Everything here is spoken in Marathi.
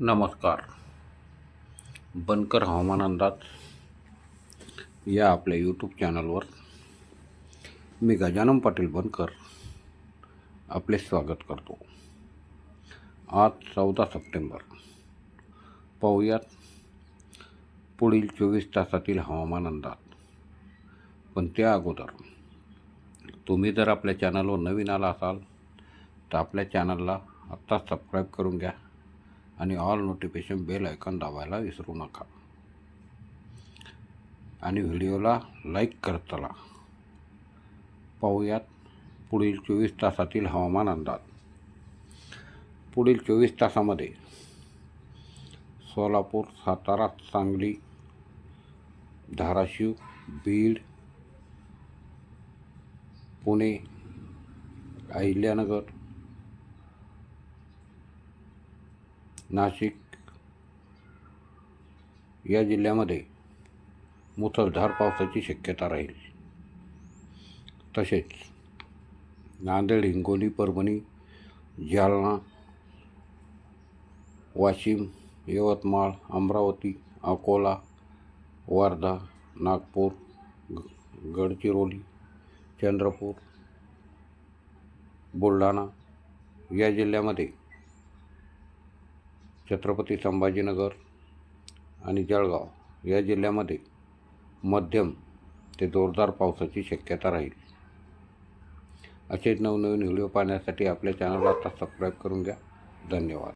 नमस्कार. बनकर हवामान अंदाज या आपल्या यूट्यूब चॅनलवर मी गजानन पाटील बनकर आपले स्वागत करतो. आज चौदा सप्टेंबर. पाहूयात पुढील चोवीस तासातील हवामान अंदाज. पण त्या अगोदर तुम्ही जर आपल्या चॅनलवर नवीन आला असाल तर आपल्या चॅनलला आत्ता सबस्क्राईब करून घ्या. आणि ऑल नोटिफिकेशन बेल आयकॉन दाबायला विसरू नका. आणि व्हिडिओला लाईक करत पाहूयात पुढील चोवीस तासातील हवामान अंदाज. पुढील चोवीस तासामध्ये सोलापूर सातारा सांगली धाराशिव बीड पुणे अहिल्यानगर नाशिक या जिल्ह्यामध्ये मुसळधार पावसाची शक्यता राहील. तसेच नांदेड हिंगोली परभणी जालना वाशिम यवतमाळ अमरावती अकोला वर्धा नागपूर ग- गडचिरोली चंद्रपूर बुलढाणा या जिल्ह्यामध्ये छत्रपती संभाजीनगर आणि जळगाव या जिल्ह्यामध्ये मध्यम ते जोरदार पावसाची शक्यता राहील. असेच नवनवीन व्हिडिओ पाहण्यासाठी आपल्या चॅनलला आता सबस्क्राईब करून घ्या. धन्यवाद.